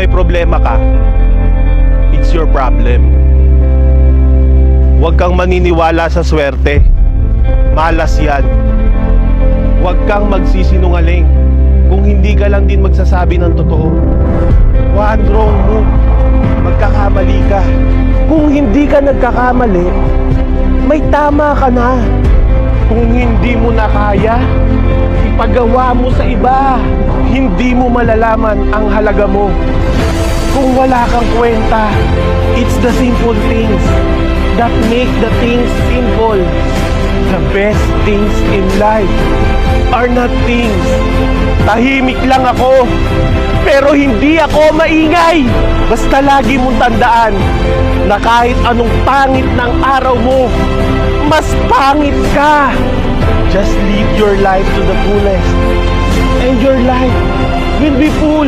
may problema ka, it's your problem. Huwag kang maniniwala sa swerte. Malas yan. Huwag kang magsisinungaling kung hindi ka lang din magsasabi ng totoo. One wrong move. Magkakamali ka. Kung hindi ka nagkakamali, may tama ka na. Kung hindi mo na kaya, ipagawa mo sa iba. Hindi mo malalaman ang halaga mo. Kung wala kang kwenta, it's the simple things that make the things simple. The best things in life are not things. Tahimik lang ako, pero hindi ako maingay. Basta lagi mong tandaan na kahit anong pangit ng araw mo, mas pangit ka. Just live your life to the fullest. And your life will be full.